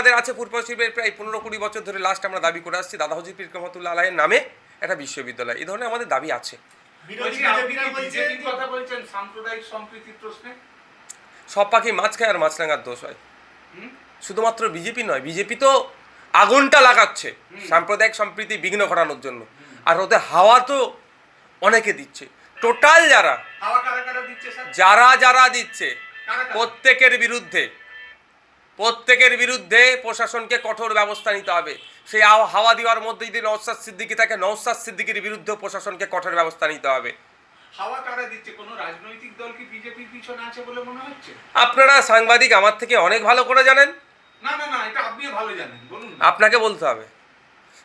আমাদের আছে পূর্ব পশ্চিমের প্রায় পনেরো কুড়ি বছর ধরে লাস্ট আমরা দাবি করে আসছি। দাদা হজি পীর রহমতুল্লাহ আলাহের নামে একটা বিশ্ববিদ্যালয়। এই ধরনের আমাদের দাবি আছে। সব পাখি মাছ খায় আর মাছ মাছরাঙার দোষ হয়। শুধুমাত্র বিজেপি নয় বিজেপি তো আগুনটা লাগাচ্ছে সাম্প্রদায়িক সম্প্রীতি বিঘ্ন ঘটানোর জন্য। আর ওদের হাওয়া তো অনেকে দিচ্ছে। টোটাল যারা যারা যারা দিচ্ছে কারা কারা? প্রত্যেকের বিরুদ্ধে প্রত্যেকের বিরুদ্ধে প্রশাসনকে কঠোর ব্যবস্থা নিতে হবে। সেই হাওয়া- দেওয়ার মধ্যে যদি নৌসাদ সিদ্দিকি থাকে নৌসাদ সিদ্দিকির বিরুদ্ধে প্রশাসনকে কঠোর ব্যবস্থা নিতে হবে। হাওয়া কারা দিচ্ছে? কোনো রাজনৈতিক দল কি বিজেপির পিছনে আছে বলে মনে হচ্ছে? আপনারা সাংবাদিক আমার থেকে অনেক ভালো করে জানেন। না না না এটা আপনিও ভালো জানেন বলুন আপনাকে বলতে হবে।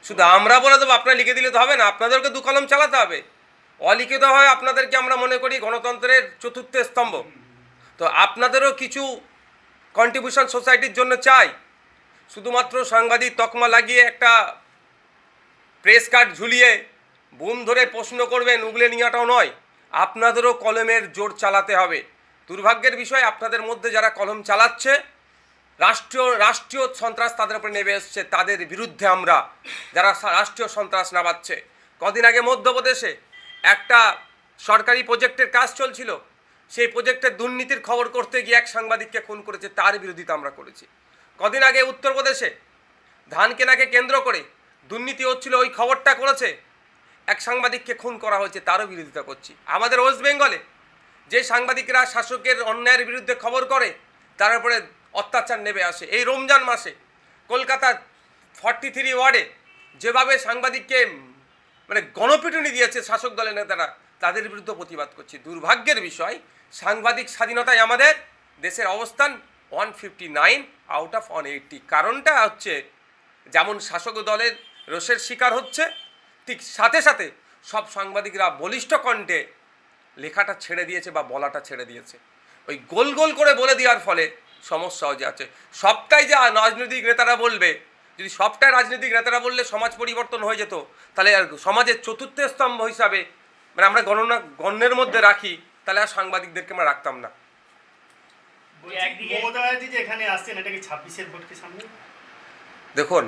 শুধু আমরা বলে দেবো আপনারা লিখে দিলে তো হবে না আপনাদেরকে দু কলম চালাতে হবে। অলিখিত হয় আপনাদেরকে আমরা মনে করি গণতন্ত্রের চতুর্থ স্তম্ভ। তো আপনাদেরও কিছু কন্ট্রিবিউশন সোসাইটির জন্য চাই। শুধুমাত্র সাংবাদিক তকমা লাগিয়ে একটা প্রেস কার্ড ঝুলিয়ে বুম ধরে প্রশ্ন করবেন, উগলে নেওয়াটাও নয়। আপনাদেরও কলমের জোর চালাতে হবে। দুর্ভাগ্যের বিষয়, আপনাদের মধ্যে যারা কলম চালাচ্ছে, রাষ্ট্রীয় রাষ্ট্রীয় সন্ত্রাস তাদের উপরে নেমে এসছে, তাদের বিরুদ্ধে আমরা, যারা রাষ্ট্রীয় সন্ত্রাস নামাচ্ছে। কদিন আগে মধ্যপ্রদেশে একটা সরকারি প্রজেক্টের কাজ চলছিল। সেই প্রজেক্টের দুর্নীতির খবর করতে গিয়ে এক সাংবাদিককে খুন করেছে, তার বিরোধিতা আমরা করেছি। কদিন আগে উত্তরপ্রদেশে ধান কেনাকে কেন্দ্র করে দুর্নীতি হচ্ছিল, ওই খবরটা করেছে, এক সাংবাদিককে খুন করা হয়েছে, তারও বিরোধিতা করছি। আমাদের ওয়েস্ট বেঙ্গলে যে সাংবাদিকরা শাসকের অন্যায়ের বিরুদ্ধে খবর করে, তার উপরে অত্যাচার নেমে আসে। এই রমজান মাসে কলকাতার ফর্টি থ্রি ওয়ার্ডে যেভাবে সাংবাদিককে মানে গণপিটুনি দিয়েছে শাসক দলের নেতারা, তাদের বিরুদ্ধে প্রতিবাদ করছি। দুর্ভাগ্যের বিষয় সাংবাদিক স্বাধীনতায় আমাদের দেশের অবস্থান one fifty nine out of one eighty কারণটা হচ্ছে, যেমন শাসক দলের রোষের শিকার হচ্ছে, ঠিক সাথে সাথে সব সাংবাদিকরা বলিষ্ঠ কণ্ঠে লেখাটা ছেড়ে দিয়েছে বা বলাটা ছেড়ে দিয়েছে। ওই গোল গোল করে বলে দেওয়ার ফলে সমস্যাও যে আছে। সবটাই যে রাজনৈতিক নেতারা বলবে, যদি সবটাই রাজনৈতিক নেতারা বললে সমাজ পরিবর্তন হয়ে যেত, তাহলে আর সমাজের চতুর্থ স্তম্ভ হিসাবে মানে আমরা গণনা গণ্যের মধ্যে রাখি তাহলে আর সাংবাদিকদেরকে আমরা রাখতাম না। মমতা ব্যানার্জি যে এখানে আসছেন এটা কি ছাব্বিশের ভোটকে সামনে? দেখুন